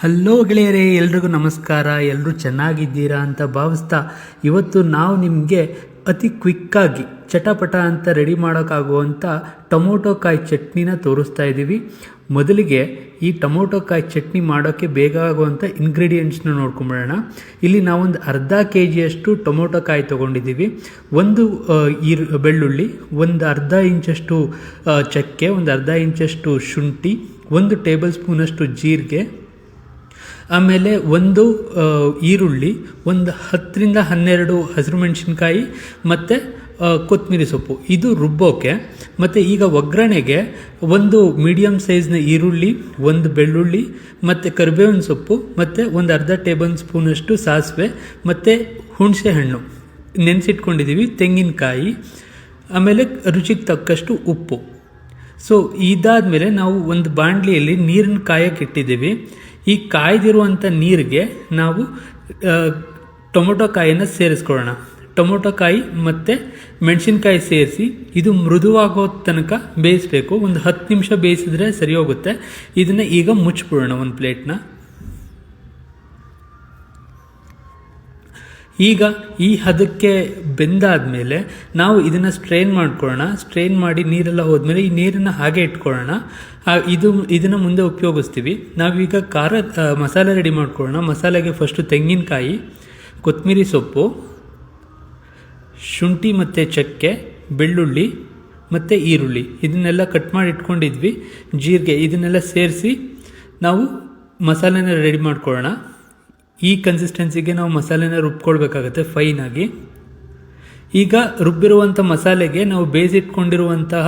Hello ಗೆಳೆಯರೇ, ಎಲ್ರಿಗೂ ನಮಸ್ಕಾರ. ಎಲ್ಲರೂ ಚೆನ್ನಾಗಿದ್ದೀರಾ ಅಂತ ಭಾವಿಸ್ತಾ ಇವತ್ತು ನಾವು ನಿಮಗೆ ಅತಿ ಕ್ವಿಕ್ಕಾಗಿ ಚಟಪಟ ಅಂತ ರೆಡಿ ಮಾಡೋಕ್ಕಾಗುವಂಥ ಟೊಮೊಟೊ ಕಾಯಿ ಚಟ್ನಿನ ತೋರಿಸ್ತಾ ಇದ್ದೀವಿ. ಮೊದಲಿಗೆ ಈ ಟೊಮೊಟೊ ಕಾಯಿ ಚಟ್ನಿ ಮಾಡೋಕ್ಕೆ ಬೇಗ ಆಗುವಂಥ ಇಂಗ್ರೀಡಿಯೆಂಟ್ಸ್ನ ನೋಡ್ಕೊಂಬಿಡೋಣ. ಇಲ್ಲಿ ನಾವೊಂದು ಅರ್ಧ ಕೆ ಜಿಯಷ್ಟು ಟೊಮೊಟೊ ಕಾಯಿ ತೊಗೊಂಡಿದ್ದೀವಿ. ಒಂದು ಈರು, ಬೆಳ್ಳುಳ್ಳಿ, ಒಂದು ಅರ್ಧ ಇಂಚಷ್ಟು ಚಕ್ಕೆ, ಒಂದು ಅರ್ಧ ಇಂಚಷ್ಟು ಶುಂಠಿ, ಒಂದು ಟೇಬಲ್ ಸ್ಪೂನಷ್ಟು ಜೀರಿಗೆ ಆಮೇಲೆ ಒಂದು ಈರುಳ್ಳಿ, ಒಂದು ಹತ್ತರಿಂದ ಹನ್ನೆರಡು ಹಸಿರು ಮೆಣಸಿನ್ಕಾಯಿ, ಮತ್ತು ಕೊತ್ತಂಬರಿ ಸೊಪ್ಪು. ಇದು ರುಬ್ಬೋಕೆ, ಮತ್ತು ಈಗ ಒಗ್ಗರಣೆಗೆ ಒಂದು ಮೀಡಿಯಮ್ ಸೈಜ್ನ ಈರುಳ್ಳಿ, ಒಂದು ಬೆಳ್ಳುಳ್ಳಿ, ಮತ್ತು ಕರಿಬೇವಿನ ಸೊಪ್ಪು, ಮತ್ತು ಒಂದು ಅರ್ಧ ಟೇಬಲ್ ಸ್ಪೂನಷ್ಟು ಸಾಸಿವೆ, ಮತ್ತು ಹುಣಸೆ ಹಣ್ಣು. ನೆನೆಸಿಟ್ಕೊಂಡಿದ್ದೀವಿ ತೆಂಗಿನಕಾಯಿ, ಆಮೇಲೆ ರುಚಿಗೆ ತಕ್ಕಷ್ಟು ಉಪ್ಪು. ಸೊ ಇದಾದಮೇಲೆ ನಾವು ಒಂದು ಬಾಣಲಿಯಲ್ಲಿ ನೀರನ್ನು ಕಾಯಕ್ಕೆ ಇಟ್ಟಿದ್ದೀವಿ. ಈ ಕಾಯ್ದಿರುವಂಥ ನೀರಿಗೆ ನಾವು ಟೊಮೊಟೊ ಕಾಯಿಯನ್ನು ಸೇರಿಸ್ಕೊಳ್ಳೋಣ. ಟೊಮೊಟೊ ಕಾಯಿ ಮತ್ತು ಮೆಣಸಿನ್ಕಾಯಿ ಸೇರಿಸಿ ಇದು ಮೃದುವಾಗೋ ತನಕ ಬೇಯಿಸಬೇಕು. ಒಂದು ಹತ್ತು ನಿಮಿಷ ಬೇಯಿಸಿದ್ರೆ ಸರಿ ಹೋಗುತ್ತೆ. ಇದನ್ನು ಈಗ ಮುಚ್ಚಿಬಿಡೋಣ ಒಂದು ಪ್ಲೇಟ್ನ. ಈಗ ಈ ಹದಕ್ಕೆ ಬೆಂದಾದ್ಮೇಲೆ ನಾವು ಇದನ್ನು ಸ್ಟ್ರೈನ್ ಮಾಡ್ಕೊಳ್ಳೋಣ. ಸ್ಟ್ರೈನ್ ಮಾಡಿ ನೀರೆಲ್ಲ ಹೋದ್ಮೇಲೆ ಈ ನೀರನ್ನು ಹಾಗೆ ಇಟ್ಕೊಳ್ಳೋಣ. ಇದು, ಇದನ್ನು ಮುಂದೆ ಉಪಯೋಗಿಸ್ತೀವಿ. ನಾವೀಗ ಖಾರ ಮಸಾಲೆ ರೆಡಿ ಮಾಡ್ಕೊಳ್ಳೋಣ. ಮಸಾಲೆಗೆ ಫಸ್ಟು ತೆಂಗಿನಕಾಯಿ ಕೊತ್ತಂಬರಿ ಸೊಪ್ಪು, ಶುಂಠಿ ಮತ್ತು ಚಕ್ಕೆ, ಬೆಳ್ಳುಳ್ಳಿ ಮತ್ತು ಈರುಳ್ಳಿ. ಇದನ್ನೆಲ್ಲ ಕಟ್ ಮಾಡಿ ಇಟ್ಕೊಂಡಿದ್ವಿ. ಜೀರಿಗೆ ಇದನ್ನೆಲ್ಲ ಸೇರಿಸಿ ನಾವು ಮಸಾಲೆನ ರೆಡಿ ಮಾಡ್ಕೊಳ್ಳೋಣ. ಈ ಕನ್ಸಿಸ್ಟೆನ್ಸಿಗೆ ನಾವು ಮಸಾಲೆನ ರುಬ್ಕೊಳ್ಬೇಕಾಗತ್ತೆ ಫೈನಾಗಿ ಈಗ ರುಬ್ಬಿರುವಂಥ ಮಸಾಲೆಗೆ ನಾವು ಬೇಯಿಸಿಟ್ಕೊಂಡಿರುವಂತಹ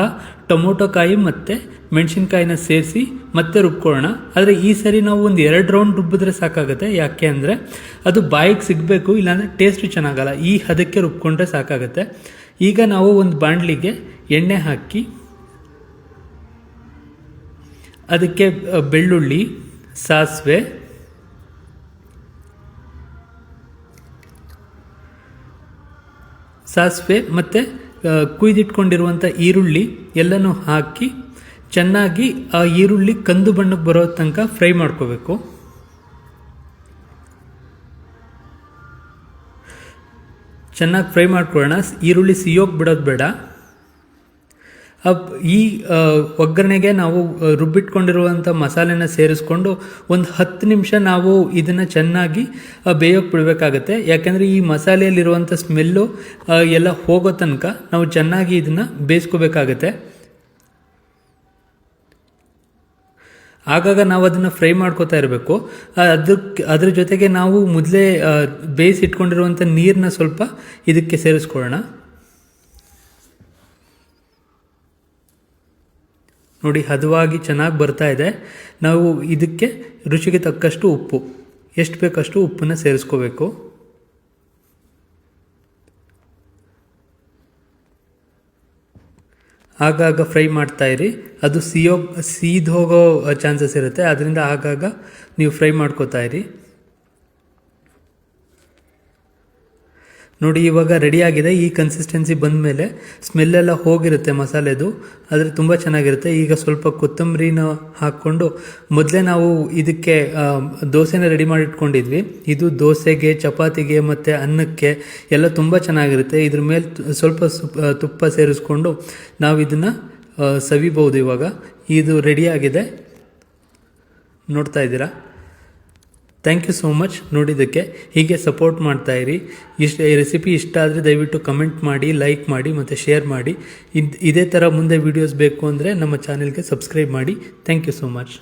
ಟೊಮೊಟೊ ಕಾಯಿ ಮತ್ತು ಮೆಣಸಿನ್ಕಾಯಿನ ಸೇರಿಸಿ ಮತ್ತೆ ರುಬ್ಕೊಳ್ಳೋಣ. ಆದರೆ ಈ ಸರಿ ನಾವು ಒಂದು ಎರಡು ರೌಂಡ್ ರುಬ್ಬಿದ್ರೆ ಸಾಕಾಗುತ್ತೆ. ಯಾಕೆ ಅಂದರೆ ಅದು ಬಾಯಿಗೆ ಸಿಗಬೇಕು, ಇಲ್ಲಾಂದರೆ ಟೇಸ್ಟ್ ಚೆನ್ನಾಗಲ್ಲ. ಈ ಹದಕ್ಕೆ ರುಬ್ಕೊಂಡ್ರೆ ಸಾಕಾಗುತ್ತೆ. ಈಗ ನಾವು ಒಂದು ಬಾಣಲಿಗೆ ಎಣ್ಣೆ ಹಾಕಿ, ಅದಕ್ಕೆ ಬೆಳ್ಳುಳ್ಳಿ, ಸಾಸಿವೆ ಸಾಸಿವೆ ಮತ್ತು ಕುಯ್ದಿಟ್ಕೊಂಡಿರುವಂಥ ಈರುಳ್ಳಿ ಎಲ್ಲನೂ ಹಾಕಿ ಚೆನ್ನಾಗಿ ಆ ಈರುಳ್ಳಿ ಕಂದು ಬಣ್ಣಕ್ಕೆ ಬರೋ ತನಕ ಫ್ರೈ ಮಾಡ್ಕೋಬೇಕು. ಚೆನ್ನಾಗಿ ಫ್ರೈ ಮಾಡ್ಕೊಳ್ಳೋಣ. ಈರುಳ್ಳಿ ಸಿಯೋಗಿ ಬಿಡೋದು ಬೇಡ. ಈ ಒಗ್ಗರಣೆಗೆ ನಾವು ರುಬ್ಬಿಟ್ಕೊಂಡಿರುವಂಥ ಮಸಾಲೆನ ಸೇರಿಸ್ಕೊಂಡು ಒಂದು ಹತ್ತು ನಿಮಿಷ ನಾವು ಇದನ್ನು ಚೆನ್ನಾಗಿ ಬೇಯೋಕೆ ಬಿಡಬೇಕಾಗತ್ತೆ. ಯಾಕೆಂದರೆ ಈ ಮಸಾಲೆಯಲ್ಲಿರುವಂಥ ಸ್ಮೆಲ್ಲು ಎಲ್ಲ ಹೋಗೋ ತನಕ ನಾವು ಚೆನ್ನಾಗಿ ಇದನ್ನು ಬೇಯಿಸ್ಕೋಬೇಕಾಗತ್ತೆ. ಆಗಾಗ ನಾವು ಅದನ್ನು ಫ್ರೈ ಮಾಡ್ಕೋತಾ ಇರಬೇಕು. ಅದಕ್ಕೆ ಅದ್ರ ಜೊತೆಗೆ ನಾವು ಮೊದಲೇ ಬೇಯಿಸಿಟ್ಕೊಂಡಿರುವಂಥ ನೀರನ್ನ ಸ್ವಲ್ಪ ಇದಕ್ಕೆ ಸೇರಿಸ್ಕೊಳ್ಳೋಣ. ನೋಡಿ, ಹದವಾಗಿ ಚೆನ್ನಾಗಿ ಬರ್ತಾ ಇದೆ. ನಾವು ಇದಕ್ಕೆ ರುಚಿಗೆ ತಕ್ಕಷ್ಟು ಉಪ್ಪು. ಎಷ್ಟು ಬೇಕಷ್ಟು ಉಪ್ಪನ್ನು ಸೇರಿಸ್ಕೋಬೇಕು. ಆಗಾಗ ಫ್ರೈ ಮಾಡ್ತಾ ಇರಿ. ಅದು ಸಿಯೋ ಸೀದೋಗೋ ಚಾನ್ಸಸ್ ಇರುತ್ತೆ. ಅದರಿಂದ ಆಗಾಗ ನೀವು ಫ್ರೈ ಮಾಡ್ಕೋತಾ ಇರಿ. ನೋಡಿ, ಇವಾಗ ರೆಡಿಯಾಗಿದೆ. ಈ ಕನ್ಸಿಸ್ಟೆನ್ಸಿ ಬಂದಮೇಲೆ ಸ್ಮೆಲ್ಲೆಲ್ಲ ಹೋಗಿರುತ್ತೆ ಮಸಾಲೆದು. ಆದರೆ ತುಂಬ ಚೆನ್ನಾಗಿರುತ್ತೆ. ಈಗ ಸ್ವಲ್ಪ ಕೊತ್ತಂಬರಿನ ಹಾಕ್ಕೊಂಡು ಮೊದಲೇ ನಾವು ಇದಕ್ಕೆ ದೋಸೆನ ರೆಡಿ ಮಾಡಿಟ್ಕೊಂಡಿದ್ವಿ. ಇದು ದೋಸೆಗೆ, ಚಪಾತಿಗೆ ಮತ್ತು ಅನ್ನಕ್ಕೆ ಎಲ್ಲ ತುಂಬ ಚೆನ್ನಾಗಿರುತ್ತೆ. ಇದ್ರ ಮೇಲೆ ಸ್ವಲ್ಪ ತುಪ್ಪ ಸೇರಿಸ್ಕೊಂಡು ನಾವು ಇದನ್ನು ಸವಿಬಹುದು ಇವಾಗ. ಇದು ರೆಡಿಯಾಗಿದೆ ನೋಡ್ತಾ ಇದ್ದೀರಾ? ಥ್ಯಾಂಕ್ ಯು ಸೋ ಮಚ್ ನೋಡಿದ್ದಕ್ಕೆ ಹೀಗೆ ಸಪೋರ್ಟ್ ಮಾಡ್ತಾ ಇರಿ. ಇಷ್ಟ, ಈ ರೆಸಿಪಿ ಇಷ್ಟ ಆದರೆ ದಯವಿಟ್ಟು ಕಮೆಂಟ್ ಮಾಡಿ ಲೈಕ್ ಮಾಡಿ ಮತ್ತು ಶೇರ್ ಮಾಡಿ. ಇದು, ಇದೇ ಥರ ಮುಂದೆ ವೀಡಿಯೋಸ್ ಬೇಕು ಅಂದರೆ ನಮ್ಮ ಚಾನೆಲ್ಗೆ ಸಬ್ಸ್ಕ್ರೈಬ್ ಮಾಡಿ. Thank you so much